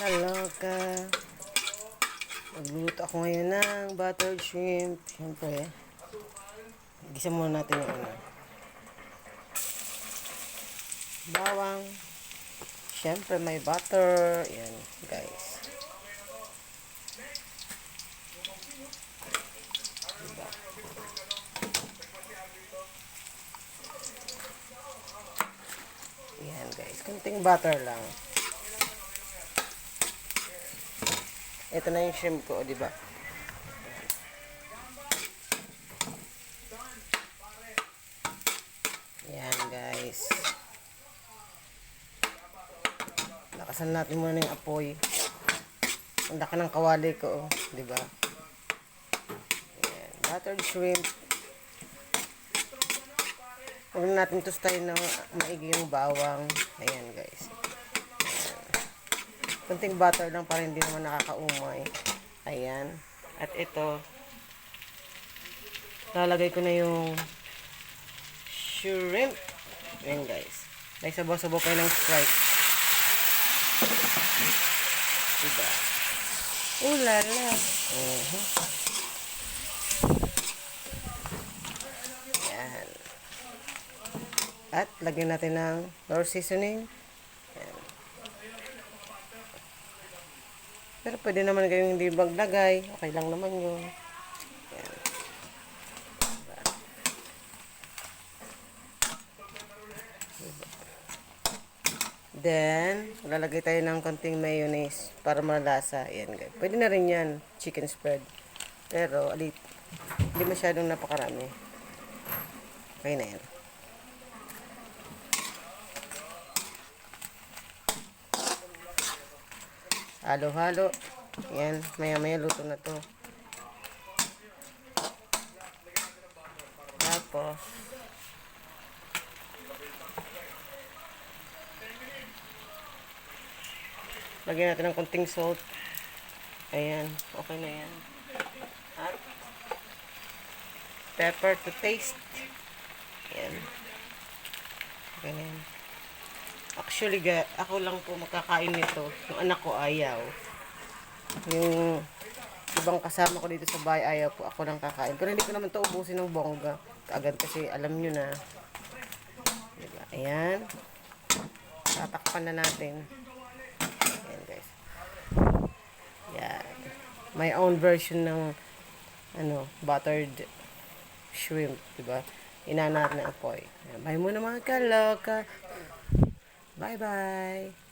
kaloka. Magluluto ako ngayon ng buttered shrimp. Siyempre, gisa muna natin yung ano. Bawang. Siyempre, may butter. Yan, guys. Diba? Yan, guys. Kunting butter lang. Ito na yung shrimp ko, di ba? Yan, guys. Lakasan natin muna yung apoy. Ang laki ng kawali ko, oh, di ba? Yan, buttered shrimp. Huwag na natin tustayin ng maigi yung bawang. Ayan, guys. Kunting butter lang para hindi naman nakakaumay. Ayan. At ito, lalagay ko na yung shrimp. Ayan guys. May sabaw-sabaw kayo ng Sprite. Diba? Ulala. Uh-huh. Ayan. At lagyan natin ng flour seasoning. Pero pwede naman kayong hindi maglagay. Okay lang naman yun. Then, lalagay tayo ng konting mayonnaise para malasa. Ayan, guys. Pwede na rin yan, chicken spread. Pero, alit, hindi masyadong napakarami. Okay na yan. Halo-halo. Yan, maya-maya luto na to. Tapos, lagyan natin ng konting salt. Ayan, okay na yan. At, pepper to taste. Ayan. Okay na. Actually, ako lang po makakain nito. Yung anak ko ayaw. Yung ibang kasama ko dito sa bahay ayaw po. Ako lang kakain. Pero hindi ko naman to ubusin ng bongga. Agad kasi alam nyo na. Diba? Ayan. Tatakpan na natin. Ayan guys. Yan. My own version ng ano, buttered shrimp. Diba? Inanat na apoy. Ayan. Bye muna mga kaloka. 拜拜。